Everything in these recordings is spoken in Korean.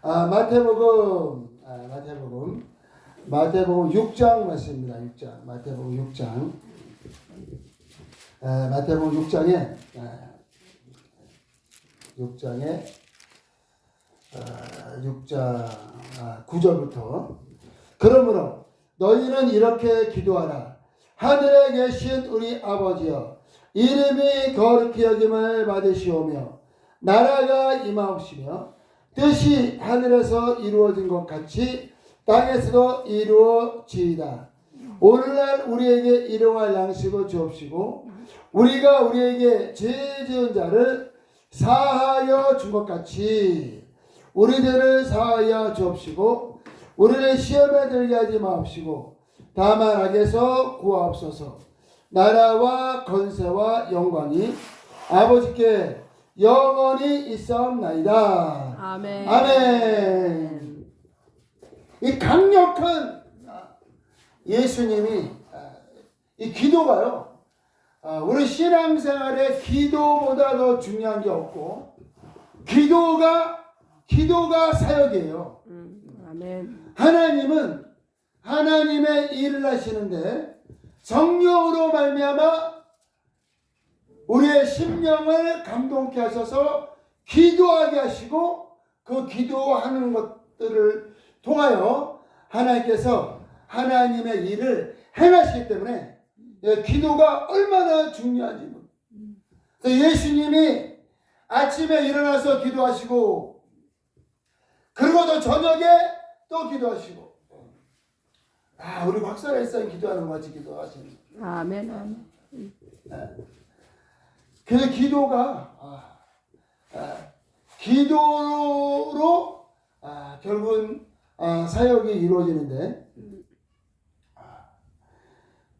아, 마태복음, 아, 마태복음, 마태복음 6장 말씀입니다. 6장, 마태복음 6장. 아, 마태복음 6장에, 아, 6장에, 아, 6장 아, 9절부터. 그러므로 너희는 이렇게 기도하라. 하늘에 계신 우리 아버지여, 이름이 거룩히 여김을 받으시오며, 나라가 임하옵시며, 뜻이 하늘에서 이루어진 것 같이 땅에서도 이루어지이다. 오늘날 우리에게 일용할 양식을 주옵시고 우리가 우리에게 죄 지은 자를 사하여 준 것 같이 우리들을 사하여 주옵시고 우리를 시험에 들게 하지 마옵시고 다만 악에서 구하옵소서 나라와 건세와 영광이 아버지께 영원히 있사옵나이다. 아멘. 아멘. 이 강력한 예수님이 이 기도가요. 우리 신앙생활에 기도보다 더 중요한 게 없고 기도가 기도가 사역이에요. 음, 아멘. 하나님은 하나님의 일을 하시는데 성령으로 말미암아 우리의 심령을 감동케 하셔서 기도하게 하시고 그 기도하는 것들을 통하여 하나님께서 하나님의 일을 행하시기 때문에 예, 기도가 얼마나 중요한지 그래서 예수님이 아침에 일어나서 기도하시고 그리고 또 저녁에 또 기도하시고 아 우리 박사라 일상 기도하는 것 같이 기도하시는 아멘. 아멘. 그래서 기도가 아, 아, 기도로 아, 결국은 아, 사역이 이루어지는데 아,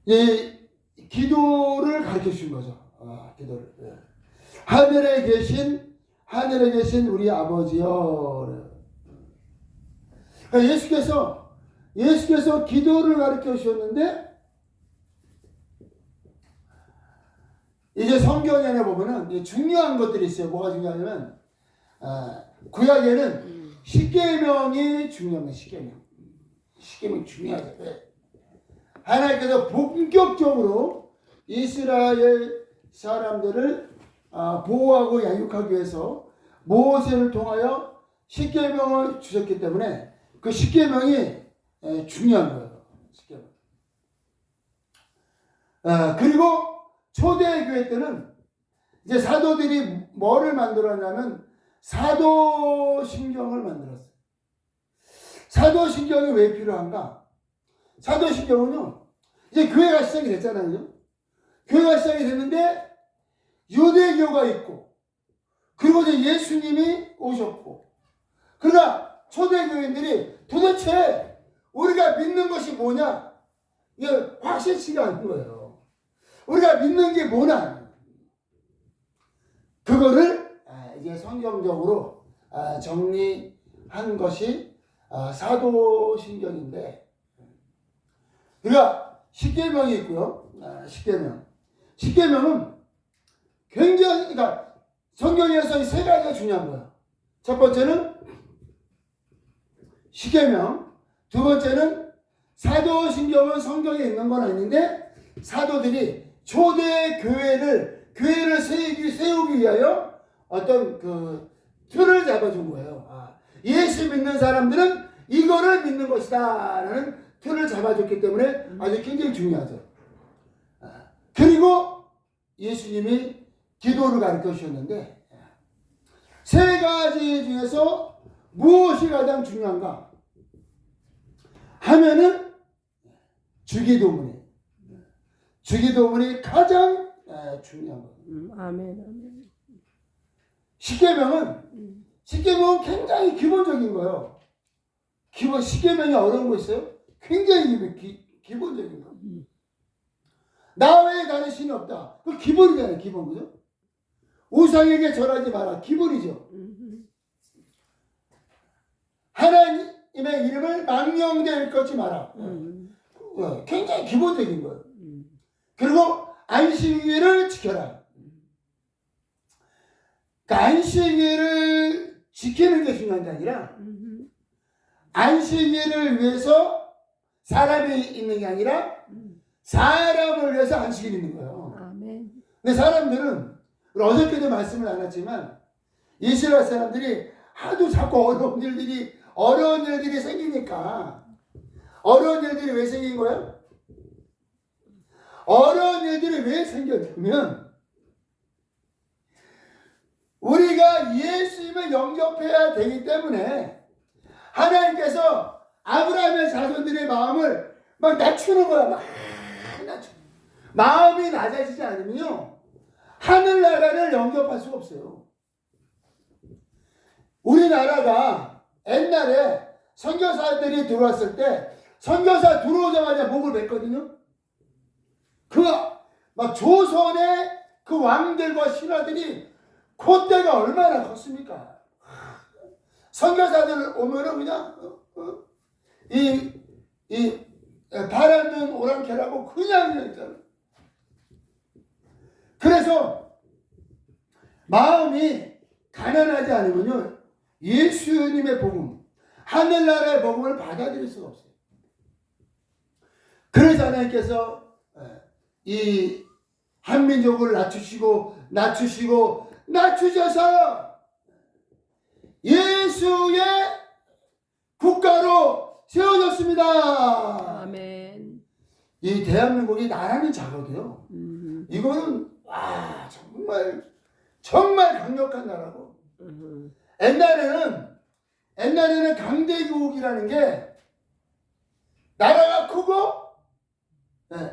이 기도를 가르쳐 주신 거죠. 아, 기도를 예. 하늘에 계신 하늘에 계신 우리 아버지여. 그러니까 예수께서 예수께서 기도를 가르쳐 주셨는데 이제 성경에 보면은 중요한 것들이 있어요. 뭐가 중요하냐면 아, 구약에는 십계명이 중요한 거예요. 십계명. 십계명 중요하죠. 네. 하나님께서 본격적으로 이스라엘 사람들을 아, 보호하고 양육하기 위해서 모세를 통하여 십계명을 주셨기 때문에 그 십계명이 에, 중요한 거예요. 십계명. 아, 그리고 초대교회 때는 이제 사도들이 뭐를 만들었냐면 사도신경을 만들었어요. 사도신경이 왜 필요한가? 사도신경은요, 이제 교회가 시작이 됐잖아요. 교회가 시작이 됐는데, 유대교가 있고, 그리고 이제 예수님이 오셨고, 그러나 초대교인들이 도대체 우리가 믿는 것이 뭐냐? 이게 확실치가 않은 거예요. 우리가 믿는 게 뭐냐? 그거를 아, 이제 성경적으로 아, 정리한 것이 아, 사도신경인데, 우리가 십계명이 있고요. 십계명. 십계명은 굉장히 그러니까 성경에서 이 세 가지가 중요한 거예요. 첫 번째는 십계명, 두 번째는 사도신경은 성경에 있는 건 아닌데 사도들이 초대 교회를 교회를 세우기, 세우기 위하여 어떤 그 틀을 잡아준 거예요. 아, 예수 믿는 사람들은 이거를 믿는 것이다라는 틀을 잡아줬기 때문에 아주 굉장히 중요하죠. 아, 그리고 예수님이 기도를 가르쳐 주셨는데 세 가지 중에서 무엇이 가장 중요한가 하면은 주기도문이에요. 주기도문이 가장 에, 중요한 거예요. 음, 아멘. 아멘. 십계명은 음, 십계명은 굉장히 기본적인 거예요. 기본 십계명이 어려운 거 있어요? 굉장히 기, 기, 기본적인 거. 나 외에 다른 신이 없다. 그 기본이잖아요. 기본 그죠? 우상에게 절하지 마라. 기본이죠. 음, 하나님의 이름을 망령될 것지 마라. 음, 어, 굉장히 기본적인 거예요. 음, 그리고 안식일을 지켜라. 그 안식일을 지키는 게 중요한 게 아니라 음, 안식일을 위해서 사람이 있는 게 아니라 음. 사람을 위해서 안식일이 있는 거예요. 아멘. 근데 사람들은 어저께도 말씀을 나눴지만 이스라엘 사람들이 하도 자꾸 어려운 일들이 어려운 일들이 생기니까 어려운 일들이 왜 생긴 거예요? 어려운 일들이 왜 생겼냐면 우리가 예수님을 영접해야 되기 때문에 하나님께서 아브라함의 자손들의 마음을 막 낮추는 거야. 막 낮추. 마음이 낮아지지 않으면요. 하늘나라를 영접할 수가 없어요. 우리나라가 옛날에 선교사들이 들어왔을 때 선교사 들어오자마자 목을 맸거든요. 그막 조선의 그 왕들과 신하들이 콧대가 얼마나 컸습니까? 선교사들 오면은 그냥 어, 어, 이, 이 바람은 오랑캐라고 그냥 그랬잖아요. 그래서 마음이 가난하지 않으면요 예수님의 복음, 하늘나라의 복음을 받아들일 수가 없어요. 그래서 하나님께서 예, 이 한민족을 낮추시고 낮추시고 낮추셔서 예수의 국가로 세워졌습니다. 아멘. 이 대한민국이 나라는 작아도요. 음, 이거는 와 정말 정말 강력한 나라고 음, 옛날에는 옛날에는 강대국이라는 게 나라가 크고 예,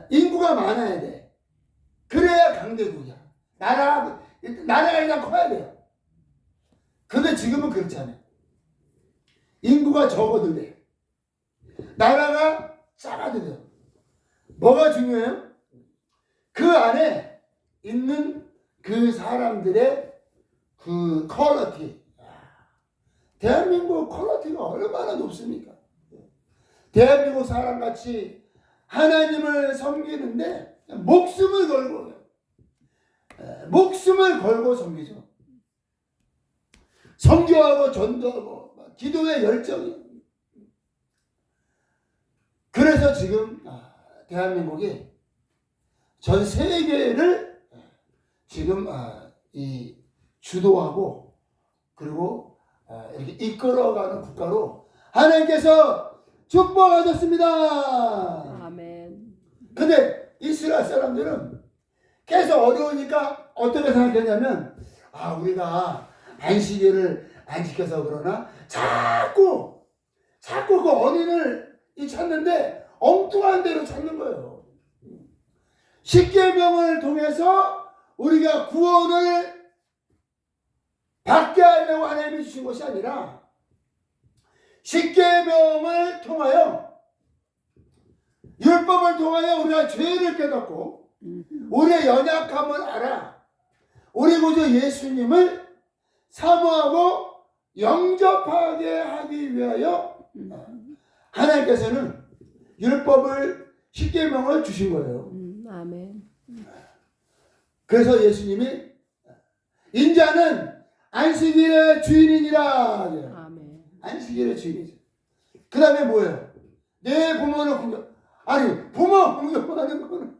인구가 많아야 돼 그래야 강대국이야 나라 나라가 일단 커야 돼요 근데 지금은 그렇지 않아요 인구가 적어도 돼 나라가 작아도 돼요 뭐가 중요해요? 그 안에 있는 그 사람들의 그 퀄리티. 대한민국 퀄리티가 얼마나 높습니까? 대한민국 사람같이 하나님을 섬기는데 목숨을 걸고 에, 목숨을 걸고 섬기죠. 성교하고 전도하고 막 기도의 열정이 그래서 지금 아, 대한민국이 전 세계를 지금 아, 이 주도하고 그리고 아, 이렇게 이끌어가는 국가로 하나님께서 축복하셨습니다. 근데 이스라엘 사람들은 계속 어려우니까 어떻게 생각했냐면 아 우리가 안식일을 안 지켜서 그러나 자꾸 자꾸 그 원인을 이 찾는데 엉뚱한 대로 찾는 거예요. 십계명을 통해서 우리가 구원을 받게 하려고 하나님이 주신 것이 아니라 십계명을 통하여 율법을 통하여 우리가 죄를 깨닫고 음, 우리의 연약함을 알아 우리 구주 예수님을 사모하고 영접하게 하기 위하여 음, 하나님께서는 율법을 십계명을 주신 거예요. 음, 아멘. 그래서 예수님이 인자는 안식일의 주인이니라. 아멘. 안식일의 주인이죠. 그 다음에 뭐예요? 내 부모를 공경. 아니 부모 공경하는 거는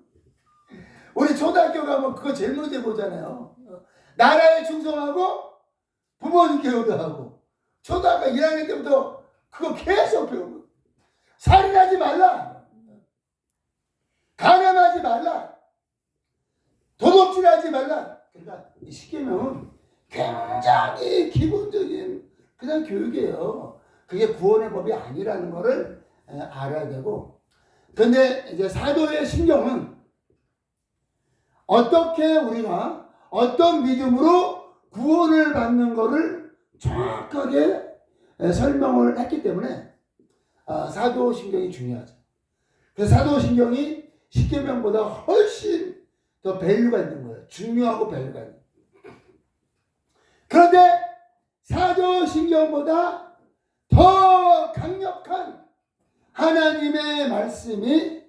우리 초등학교 가면 그거 제일 먼저 보잖아요. 나라에 충성하고 부모님께 효도하고 초등학교 1학년 때부터 그거 계속 배우고 살인하지 말라. 가늠하지 말라. 도둑질하지 말라. 그러니까 이 십계명은 굉장히 기본적인 그냥 교육이에요. 그게 구원의 법이 아니라는 거를 에, 알아야 되고. 근데 이제 사도의 신경은 어떻게 우리가 어떤 믿음으로 구원을 받는 거를 정확하게 에, 설명을 했기 때문에 아, 사도 신경이 중요하죠. 그래서 사도 신경이 십계명보다 훨씬 더 밸류가 있는 거예요. 중요하고 밸류가 있는. 그런데 사도 신경보다 더 강력한 하나님의 말씀이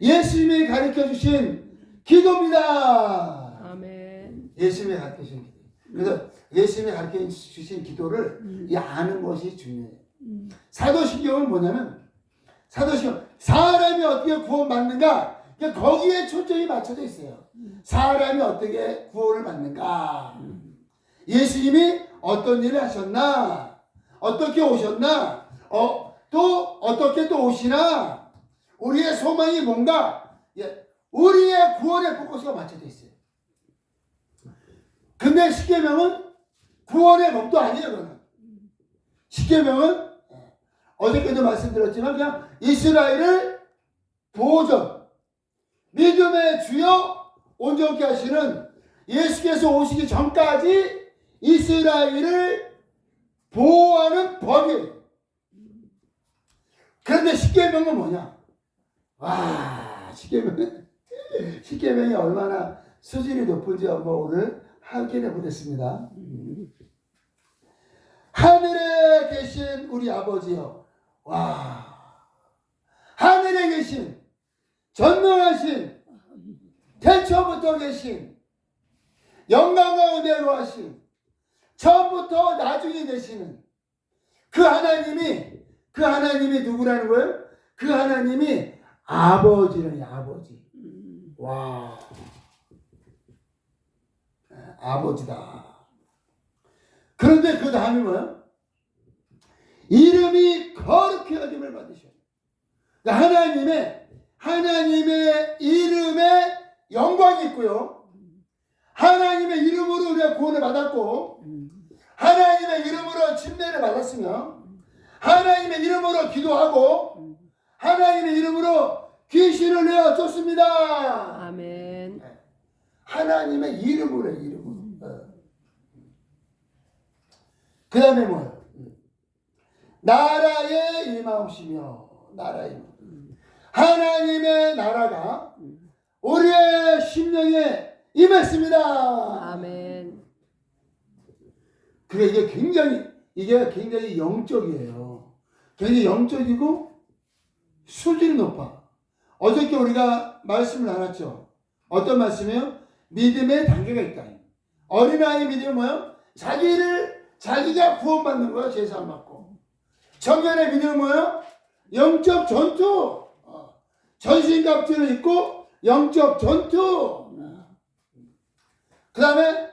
예수님이 가르쳐 주신 기도입니다. 아멘. 예수님이 가르쳐 주신 기도. 그래서 예수님이 가르쳐 주신 기도를 음. 이 아는 것이 중요해요. 음. 사도신경은 뭐냐면 사도신경 사람이 어떻게 구원받는가 이게 거기에 초점이 맞춰져 있어요. 사람이 어떻게 구원을 받는가 예수님이 어떤 일을 하셨나 어떻게 오셨나 어, 또 어떻게 또 오시나 우리의 소망이 뭔가 예, 우리의 구원의 포커스가 맞춰져 있어요. 근데 십계명은 구원의 목도 아니에요. 그거는. 십계명은 어저께도 말씀드렸지만 그냥 이스라엘을 보존 믿음의 주요 온전케 하시는 예수께서 오시기 전까지 이스라엘을 보호하는 법이에요. 그런데 십계명은 뭐냐? 와 십계명 십계명이 얼마나 수준이 높은지 한번 오늘 확인해 보겠습니다. 하늘에 계신 우리 아버지여, 와, 하늘에 계신 전능하신 태초부터 계신 영광 가운데 거하신 처음부터 나중에 되시는 그 하나님이 그 하나님이 누구라는 거예요? 그 하나님이 아버지라니 아버지. 음. 와, 네, 아버지다. 그런데 그 다음이 뭐야? 이름이 거룩히 여김을 받으셔. 그러니까 하나님의 하나님의 이름에 영광이 있고요. 하나님의 이름으로 우리가 구원을 받았고 음. 하나님의 이름으로 침례를 받았으며 하나님의 이름으로 기도하고 하나님의 이름으로 귀신을 내어 쫓습니다. 아멘. 하나님의 이름으로 해, 이름으로. 그 다음에 뭐예요? 나라의 임하옵시며 나라의 임하옵. 하나님의 나라가 우리의 심령에 임했습니다. 아멘. 그게 이게 굉장히 이게 굉장히 영적이에요. 굉장히 영적이고 수준이 높아. 어저께 우리가 말씀을 나눴죠. 어떤 말씀이요? 믿음의 단계가 있다. 어린아이 믿음은 뭐요? 자기를 자기가 구원받는 거야 제사함 받고. 청년의 믿음은 뭐요? 영적 전투. 어. 전신갑주를 입고 영적 전투. 그 다음에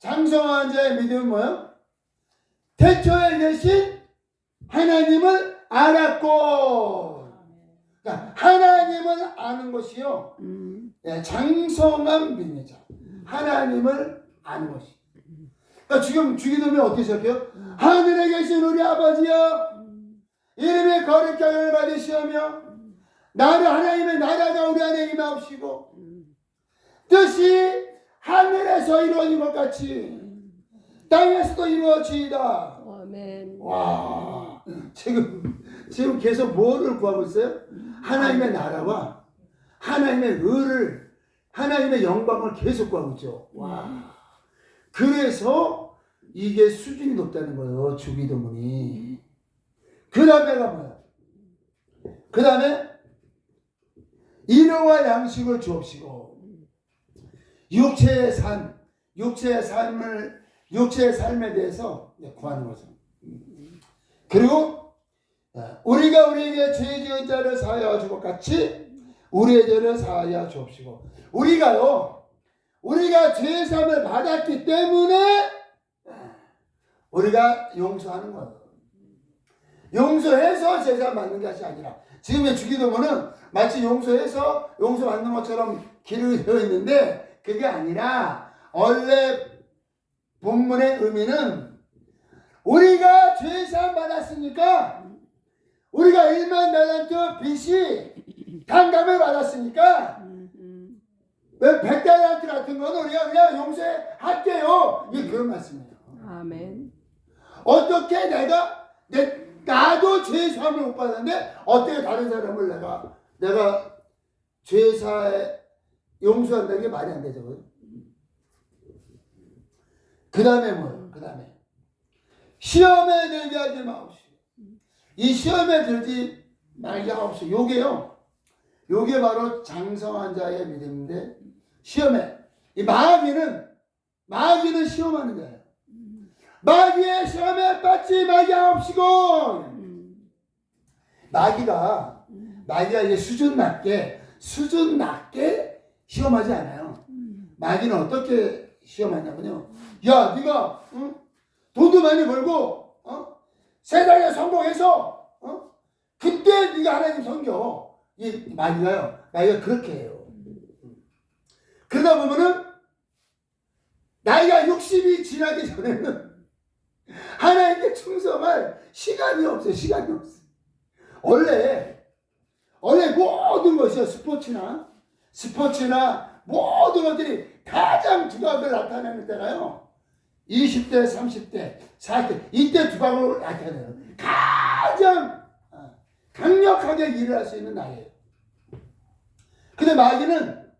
장성한 자의 믿음은 뭐예요? 태초에 계신 하나님을 알았고. 그러니까 하나님을 아는 것이요. 음. 예, 장성한 믿음이죠. 하나님을 아는 것이. 그러니까 지금 주기도면 어떻게 시작해요? 하늘에 계신 우리 아버지여 이름의 거룩하게 를 받으시오며 나를 하나님의 나라가 우리 안에 임하옵시고 뜻이 하늘에서 이루어진 것 같이 땅에서도 이루어지이다. 아멘. 와, 지금 지금 계속 뭐를 구하고 있어요? 하나님의 나라와 하나님의 의를 하나님의 영광을 계속 구하고 있죠. 와, 그래서 이게 수준이 높다는 거예요. 주기도문이. 그 다음에가 뭐야? 그 다음에 일용와 양식을 주옵시고 육체의 삶, 육체의 삶을 육체의 삶에 대해서 구하는 거죠. 그리고 어, 우리가 우리에게 죄 지은 자를 사하여 준것 같이 우리의 죄를 사하여 주옵시고 우리가요 우리가 죄 사함을 받았기 때문에 우리가 용서하는 거예요. 용서해서 제사 받는 것이 아니라 지금의 주기도문은 마치 용서해서 용서 받는 것처럼 기록이 되어 있는데 그게 아니라 원래 본문의 의미는 우리가 죄사함 받았으니까 우리가 1만 달란트 빚이 감감을 받았으니까 음, 음. 왜 100달란트 같은 거는 우리가 그냥 용서할게요 이게 그런 말씀이에요 아멘. 어떻게 내가 내, 나도 죄 사함을 못 받았는데 어떻게 다른 사람을 내가 내가 죄사에 용서한다는 게 말이 안 되죠. 그 다음에 뭐예요? 그 다음에 시험에 들게 하지 마옵시오. 이 시험에 들지 말게 하옵시오. 요게요. 요게 바로 장성한 자의 믿음인데 시험에 이 마귀는 마귀는 시험하는 거예요. 마귀의 시험에 빠지 마귀 없이고 음. 마귀가 마귀가 이제 수준 낮게 수준 낮게 시험하지 않아요. 음. 마귀는 어떻게 시험하냐면요. 야, 네가 응? 돈도 많이 벌고 어? 세상에 성공해서 어? 그때 네가 하나님 섬겨. 이 마귀가요. 마귀가 그렇게 해요. 그러다 보면은 나이가 60이 지나기 전에는 하나님께 충성할 시간이 없어요. 시간이 없어요. 원래 원래 모든 것이요 스포츠나 스포츠나 모든 것들이 가장 두각을 나타내는 때가요 20대 30대 40대 이때 두각을 나타내요 가장 어, 강력하게 일을 할 수 있는 나이에요. 근데 마귀는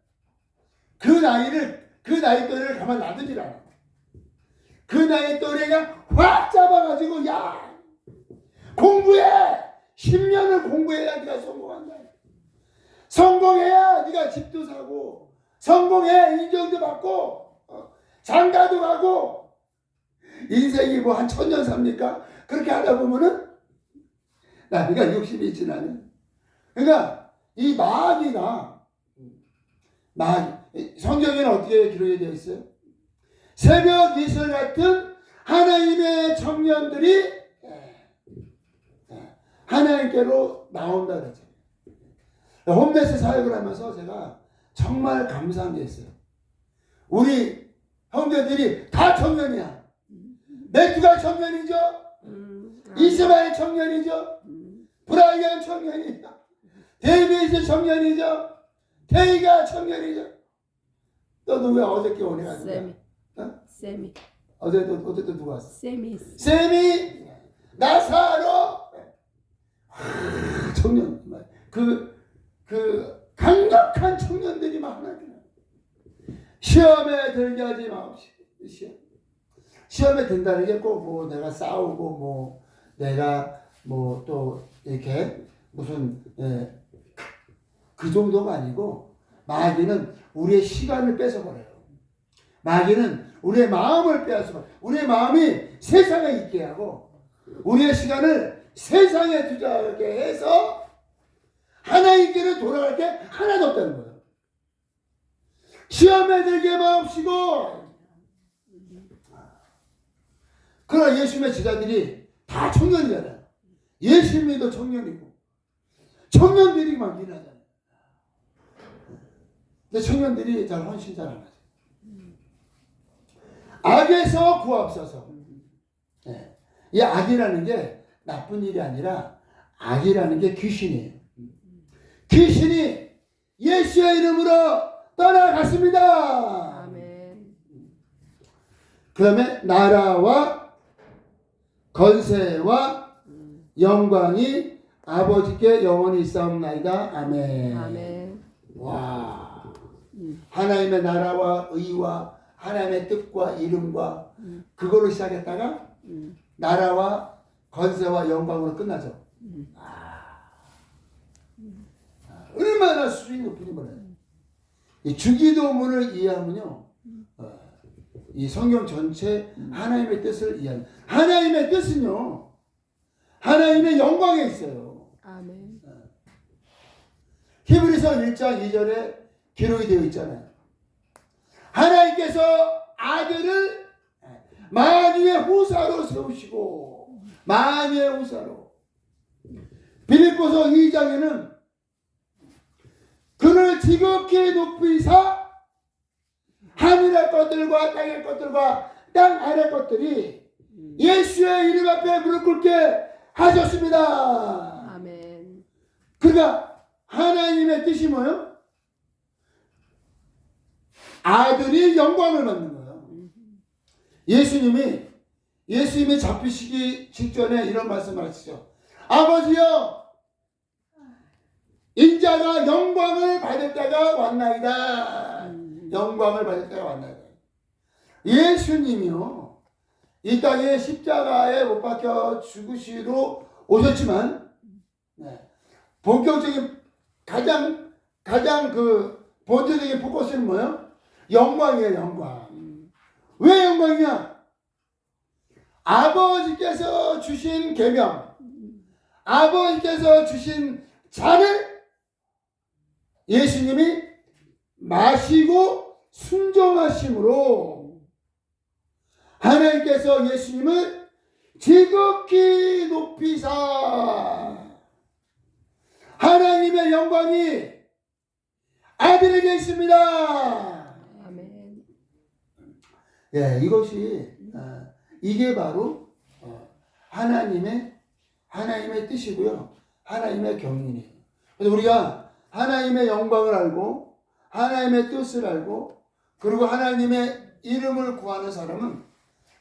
그 나이를 그 나이 또래를 가만 놔두질 않아 그 나이 또래가 확 잡아가지고 야 공부해! 10년을 공부해야 네가 성공한다. 성공해야 네가 집도 사고 성공해야 인정도 받고 어, 장가도 가고 인생이 뭐 한 천년 삽니까? 그렇게 하다 보면은 나이가 60이 지나면 그러니까 이 마귀가 마귀 성경에는 어떻게 기록이 되어 있어요? 새벽 이슬 같은 하나님의 청년들이 하나님께로 나온다 그러죠. 홈레스 사역을 하면서 제가 정말 감사한 게 있어요. 우리 형제들이 다 청년이야. 매튜가 청년이죠. 음. 이스마엘 청년이죠. 음. 브라이언 청년이죠. 데이비스 청년이죠. 테이가 청년이죠. 또 누구야 어저께 가는 쌤이. 어? 쌤이. 어제 또 어제 또 누가 왔어? 쌤이. 셈이 나사로 하, 청년 그그 강력한 청년들이 많아요. 시험에 들게 하지 마옵시고 시험 시험에 든다는 게 꼭 뭐 내가 싸우고 뭐 내가 뭐 또 이렇게 무슨 예, 그 정도가 아니고 마귀는 우리의 시간을 뺏어버려요. 마귀는 우리의 마음을 빼앗아 우리의 마음이 세상에 있게 하고 우리의 시간을 세상에 투자하게 해서 하나님께로 돌아갈 게 하나도 없다는 거예요. 시험에 들게 마옵시고 그러나 예수님의 제자들이 다 청년이잖아요. 예수님도 청년이고 청년들이 막 일하잖아요. 근데 청년들이 잘 헌신 잘 안 하죠. 악에서 구하옵소서. 예. 이 악이라는 게 나쁜 일이 아니라 악이라는 게 귀신이에요. 귀신이 예수의 이름으로 떠나갔습니다. 아멘. 그 다음에 나라와 건세와 영광이 아버지께 영원히 있사옵나이다. 아멘. 아멘. 와. 음. 하나님의 나라와 의와 하나님의 뜻과 이름과 그걸로 시작했다가 음. 나라와 건세와 영광으로 끝나죠. 음. 아, 얼마나 수준이 몰라요. 이 주기도문을 이해하면요, 어, 이 성경 전체 하나님의 뜻을 이해하는 하나님의 뜻은요, 하나님의 영광에 있어요. 아멘. 히브리서 1장 2절에 기록이 되어 있잖아요. 하나님께서 아들을 만유의 후사로 세우시고 만유의 후사로 빌립보서 2장에는 그를 지극히 높이사 하늘의 것들과 땅의 것들과 땅 아래 것들이 예수의 이름 앞에 무릎 꿇게 하셨습니다. 아멘. 그러니까 하나님의 뜻이 뭐예요? 아들이 영광을 받는 거예요. 예수님이 예수님이 잡히시기 직전에 이런 말씀을 하시죠. 아버지여 인자가 영광을 받을 때가 왔나이다. 영광을 받을 때가 왔나이다. 예수님이요. 이 땅에 십자가에 못 박혀 죽으시러 오셨지만 네. 본격적인 가장 가장 그 본질적인 포커스는 뭐예요? 영광이에요, 영광. 왜 영광이냐? 아버지께서 주신 계명, 아버지께서 주신 잔을 예수님이 마시고 순종하심으로 하나님께서 예수님을 지극히 높이사 하나님의 영광이 아들에게 있습니다. 아멘. 예, 이것이 어, 이게 바로 어, 하나님의 하나님의 뜻이고요. 하나님의 경륜이에요. 그래서 우리가 하나님의 영광을 알고 하나님의 뜻을 알고 그리고 하나님의 이름을 구하는 사람은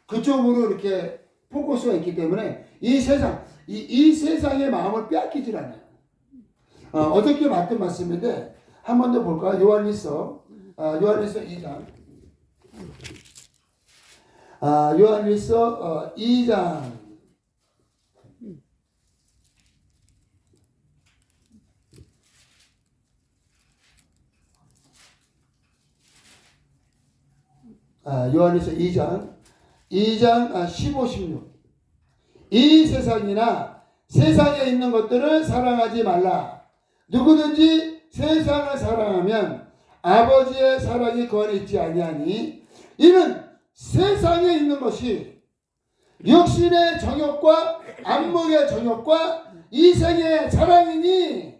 그쪽으로 이렇게 포커스가 있기 때문에 이 세상 이, 이 세상의 마음을 빼앗기질 않아요. 어, 어저께 봤던 말씀인데 한 번 더 볼까요? 요한일서 아, 요한일서 2장 아, 요한일서 어, 2장 아, 요한일서 2장 2장 아, 15, 16. 이 세상이나 세상에 있는 것들을 사랑하지 말라. 누구든지 세상을 사랑하면 아버지의 사랑이 그 안에 있지 아니하니 이는 세상에 있는 것이 육신의 정욕과 안목의 정욕과 이생의 사랑이니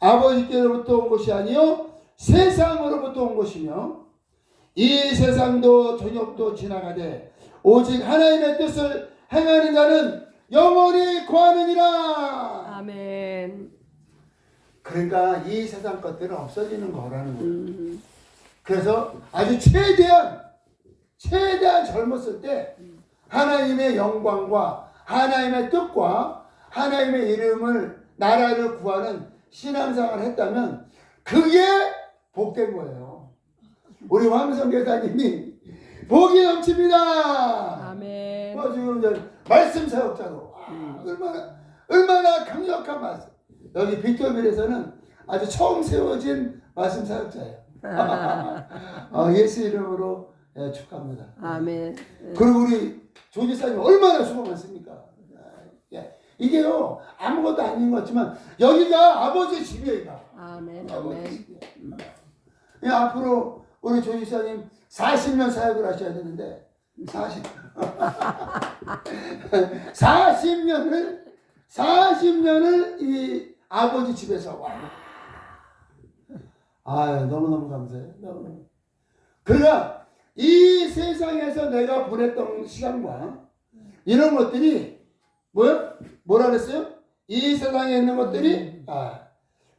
아버지께로부터 온 것이 아니요 세상으로부터 온 것이며 이 세상도 정욕도 지나가되 오직 하나님의 뜻을 행하는 자는 영원히 거하느니라. 아멘. 그러니까 이 세상 것들은 없어지는 거라는 거예요. 음. 그래서 아주 최대한 최대한 젊었을 때 하나님의 영광과 하나님의 뜻과 하나님의 이름을 나라를 구하는 신앙생활을 했다면 그게 복된 거예요. 우리 황성 교사님이 복이 넘칩니다. 아멘. 뭐 지금 말씀 사역자로 와, 얼마나 얼마나 강력한 말씀. 여기 빅토빌에서는 아주 처음 세워진 말씀 사역자예요. 아, 예수 이름으로 예, 축하합니다. 아멘. 그리고 우리 조지사님 얼마나 수고 많습니까? 아, 예. 이게요 아무것도 아닌 것 같지만 여기가 아버지 집이에요. 아멘. 아버지 아멘. 예, 앞으로 우리 조지사님 40년 사역을 하셔야 되는데 40 40년을 40년을 이 아버지 집에서 와. 아 너무너무 감사해요. 그러나 이 세상에서 내가 보냈던 시간과 이런 것들이 뭐요? 뭐라 그랬어요? 이 세상에 있는 것들이 아,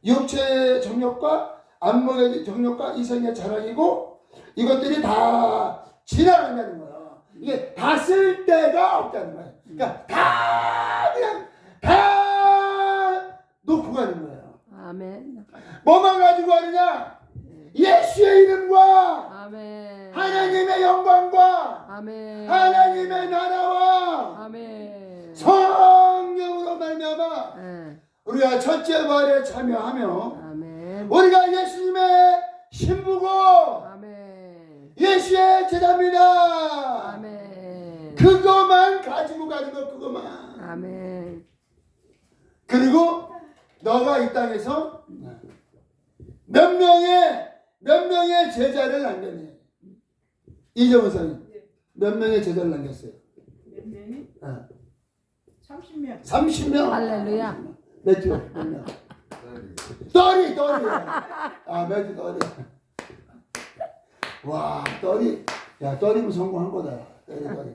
육체의 정욕과 안목의 정욕과 이성의 자랑이고 이것들이 다 지나간다는 거예요. 이게 다 쓸 데가 없다는 거예요. 그러니까 다 그냥 다 놓고 가는 거예요. 아멘. 뭐만 가지고 가느냐? 예수의 이름과 아멘. 하나님의 영광과 아멘. 하나님의 나라와 아멘. 성령으로 말미암아 예. 우리가 첫째 부활에 참여하며 아멘. 우리가 예수님의 신부고 아멘. 예수의 제자입니다. 아멘. 그것만 가지고 가는 것 그것만. 아멘. 그리고 너가 이 땅에서 몇 명의 몇 명의 제자를 남겼니? 이정은 사님 몇 명의 제자를 남겼어요? 몇 명이? 어. 30명. 30명. 할렐루야. 몇 명? 떨이 떨이. 아 매튜 떨이. 와 떨이. 야 떨이면 성공한 거다. 떨이 떨이.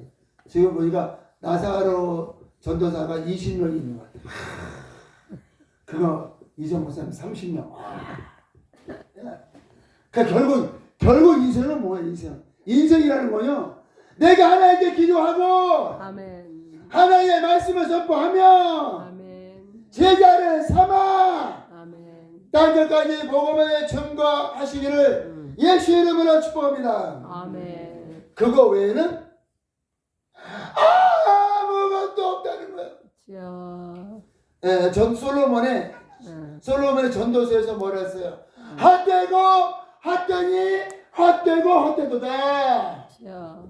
지금 보니까 나사로 전도사가 20명이 있는 것 같아. 그거 이정 목사님 30명. 그러니까 결국 결국 인생은 뭐야 인생? 인생이라는 거요. 내가 하나님께 기도하고 아멘. 하나님의 말씀을 선포하며 아멘. 제자를 삼아. 땅 끝까지 복음의 증거하시기를 예수 이름으로 축복합니다. 아멘. 그거 외에는 아무것도 없다는 거예요. 주여. 예, 전 솔로몬의 예. 솔로몬의 전도서에서 뭐라 했어요? 핫되고 핫더니 헛되고 헛되도다. 주여.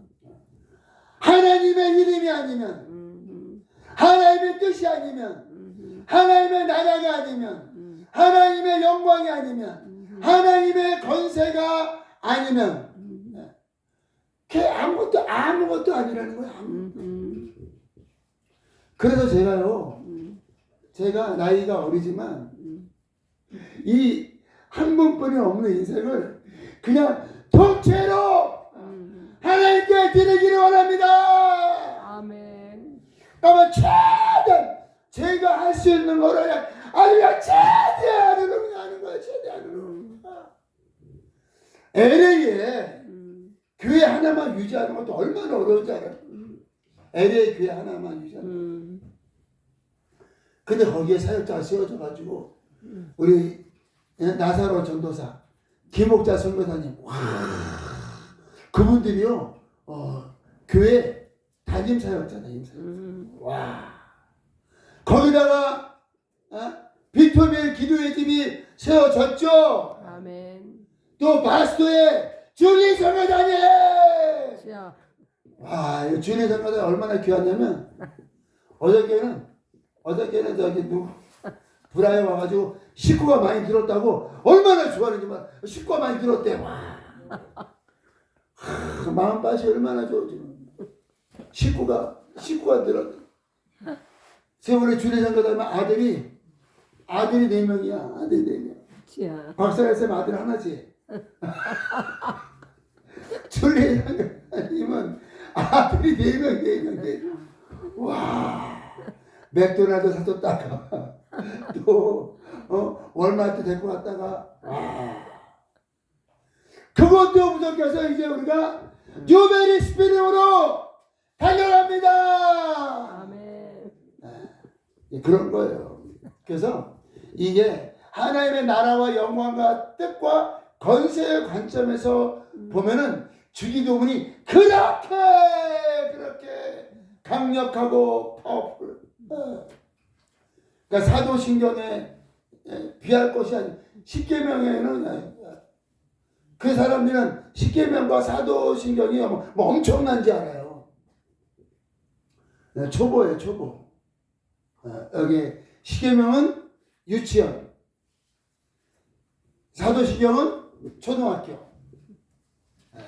하나님의 이름이 아니면 음, 하나님의 뜻이 아니면 음, 하나님의 나라가 아니면 음, 하나님의 영광이 아니면 음, 하나님의 건세가 아니면 음, 그게 아무것도 아무것도 아니라는 거야. 음, 음, 그래서 제가요. 음, 제가 나이가 어리지만 음. 이한 번뿐이 없는 인생을 그냥 통째로 음. 하나님께 드리기를 원합니다. 아멘. 그러면 최대한 제가 할 수 있는 거를 아니면 최대한으로 그냥 하는 거예요. 최대한으로. 음, LA에 음, 교회 하나만 유지하는 것도 얼마나 어려운지 알아요? 음, LA 교회 하나만 유지하는 거. 음, 근데 거기에 사역자가 세워져 가지고 음. 우리 예, 나사로 전도사 김옥자 선교사님 와 그분들이요 어, 교회 담임 사역자 담임 사역 음. 와 거기다가 어? 빅토비엘 기도의 집이 세워졌죠 아멘. 또 줄리 선교사님 주여. 와, 이 주일 성가대 얼마나 귀하냐면 어저께는 어저께는 저기 누구 브라에 와가지고 식구가 많이 들었다고 얼마나 좋아하는지만 식구가 많이 들었대. 와, 하, 마음 맛이 얼마나 좋은지 식구가 식구가 들었대. 세월에 주일 성가대면 아들이 아들이 네 명이야. 아들이 네 명. 박사가 쌤 아들 하나지. 줄리 장관님은 아들이 네 명, 네 명, 네 명. 와, 맥도날드 사줬다가 또 어, 월마트 데리고 갔다가 와. 그것도 부족해서 이제 우리가 유베리 스피릿으로 달려갑니다. 아멘. 예, 그런 거예요. 그래서 이게 하나님의 나라와 영광과 뜻과 건세의 관점에서 보면은 주기도문이 그렇게 그렇게 강력하고 파워풀. 어. 그러니까 사도신경에 예, 비할 것이 아니 십계명에는 예, 그 사람들은 십계명과 사도신경이 뭐, 뭐 엄청난지 알아요. 예, 초보예요, 초보. 어, 여기 시계명은 유치원, 사도시경은 초등학교, 예.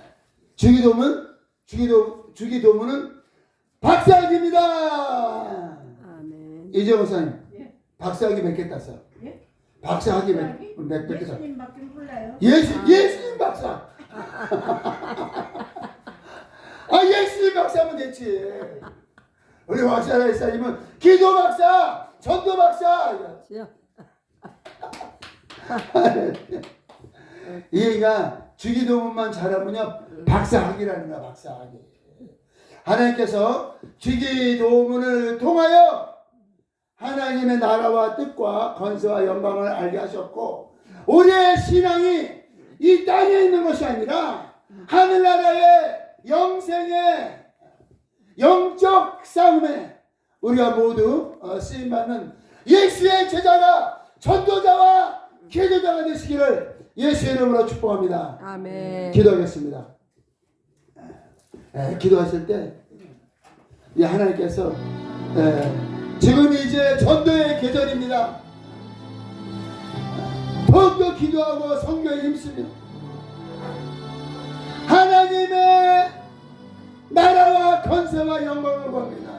주기도문 주기도 주기도문은 박사학입니다. 아멘. 이재호 사님, 예. 박사학위 몇개 땄어요? 예? 박사학위 박사학위? 몇몇 개 땄어요? 예수님 밖에 몰라요. 예수 아. 예수님 박사. 아 예수님 박사면 됐지. 우리 박사라 이사님은 기도 박사, 전도 박사. 주여. 얘가 주기도문만 잘하면요 박사학이라는 거야 박사학이. 하나님께서 주기도문을 통하여 하나님의 나라와 뜻과 건세와 영광을 알게 하셨고 우리의 신앙이 이 땅에 있는 것이 아니라 하늘나라의 영생의 영적 싸움에 우리가 모두 어, 쓰임받는 예수의 제자가 전도자와 기도자가 되시기를 예수의 이름으로 축복합니다. 아멘. 기도하겠습니다. 에, 기도하실 때, 이 하나님께서 에, 지금 이제 전도의 계절입니다. 더욱더 기도하고 성경에 힘쓰며 하나님의 나라와 건세와 영광을 구합니다.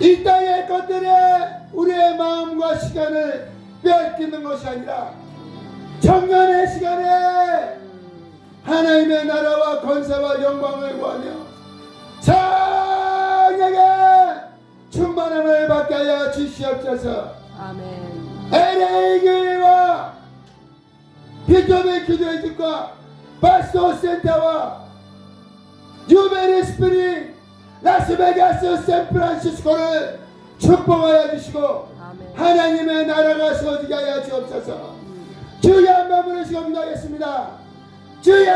이 땅의 것들에 우리의 마음과 시간을 빼앗기는 것이 아니라 청년의 시간에 하나님의 나라와 건세와 영광을 구하며 장에게 충만함을 받게 하여 주시옵소서 아멘. LA 교회와 비토비 기도의 집과 바스토 센터와 뉴베리 스프링 라스베가스 샌프란시스코를 축복하여 주시고. 하나님의 나라가 세워지게 하여 주옵소서. 주의 한번 부르시고 기도하겠습니다. 주여